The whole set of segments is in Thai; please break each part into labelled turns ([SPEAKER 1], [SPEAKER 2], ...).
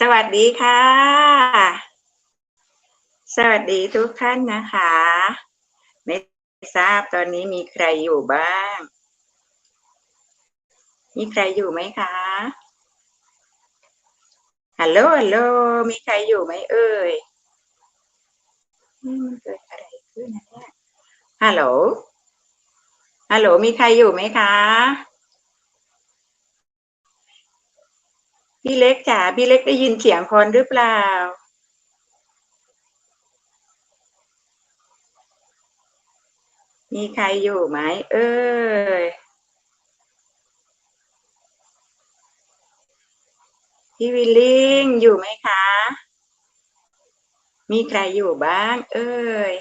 [SPEAKER 1] สวัสดีค่ะ สวัสดีทุกท่านนะคะ ไม่ทราบตอนนี้มีใครอยู่บ้าง มีใครอยู่ไหมคะฮัลโหลฮัลโหลมีใครอยู่ไหมเอ่ยมันเกิดอะไรขึ้นนะเนี่ยฮัลโหลฮัลโหลมีใครอยู่ไหมคะ พี่เล็กจ๋าพี่เล็กได้ยินเสียงคนหรือเปล่า มีใครอยู่ไหม เอ้ยพี่วิลลิงอยู่ไหมคะ มีใครอยู่บ้าง เอ้ย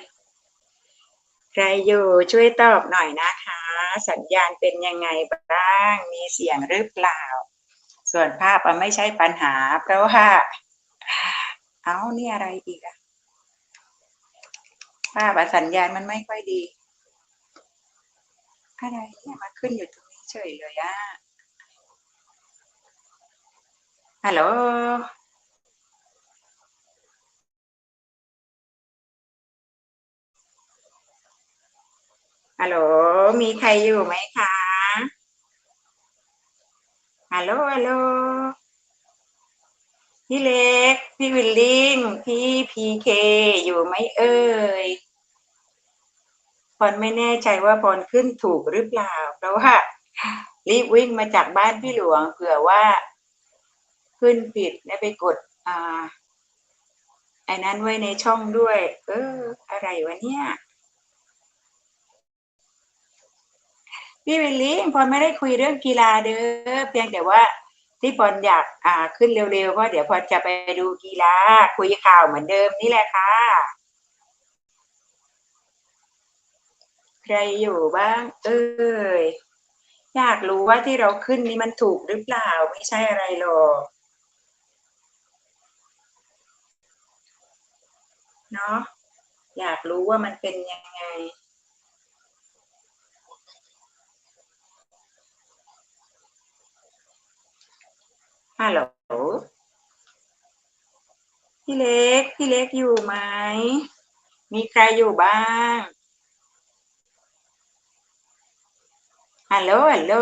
[SPEAKER 1] ใครอยู่ช่วยตอบหน่อยนะคะ สัญญาณเป็นยังไงบ้าง มีเสียงหรือเปล่า ส่วนภาพอะไม่ใช่ปัญหา เพราะว่า เอานี่อะไรอีกอะภาพสัญญาณมันไม่ค่อยดี อะไรเนี่ยมาขึ้นอยู่ตรงนี้เฉยเลยอะฮัลโหลฮัลโหล มีใครอยู่ไหมคะ ฮัลโหลฮัลโหลพี่เล็ก พี่วิลลิง พี่พีเคอยู่ไหมเอ่ยพรไม่แน่ใจว่าพรขึ้นถูกหรือเปล่า เพราะว่ารีบวิ่งมาจากบ้านพี่หลวงเผื่อว่าขึ้นผิดแล้วไปกด อ่าไอ้นั้นไว้ในช่องด้วย เออ อะไรวะเนี่ย พี่วิลลี่พรไม่ได้คุยเรื่องกีฬาเด้อเพียงแต่ว่าที่พรอยากอ่าขึ้นเร็วๆเพราะเดี๋ยวพรจะไปดูกีฬาคุยข่าวเหมือนเดิมนี่แหละค่ะ ใครอยู่บ้าง เอ้ยอยากรู้ว่าที่เราขึ้นนี่มันถูกหรือเปล่าไม่ใช่อะไรหรอกเนาะอยากรู้ว่ามันเป็นยังไง ฮัลโหล พี่เล็ก พี่เล็กอยู่ไหม มีใครอยู่บ้าง ฮัลโหล ฮัลโหล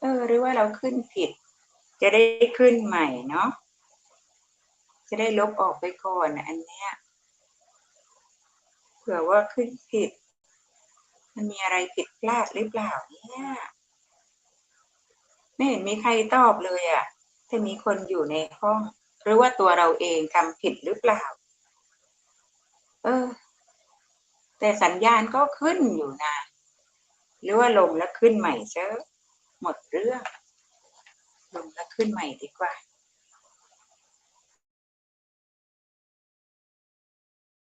[SPEAKER 1] เออ หรือว่าเราขึ้นผิด จะได้ขึ้นใหม่เนาะ จะได้ลบออกไปก่อนอันเนี้ย เผื่อว่าขึ้นผิด มันมีอะไรผิดพลาดหรือเปล่าเนี่ย ไม่เห็นมีใครตอบเลยอะ่ะถ้ามีคนอยู่ในห้อง หรือว่าตัวเราเองทำผิดหรือเปล่า เออ แต่สัญญาณก็ขึ้นอยู่นะหรือว่าลงแล้วขึ้นใหม่เชอะหมดเรื่อง ลงแล้วขึ้นใหม่ดีกว่า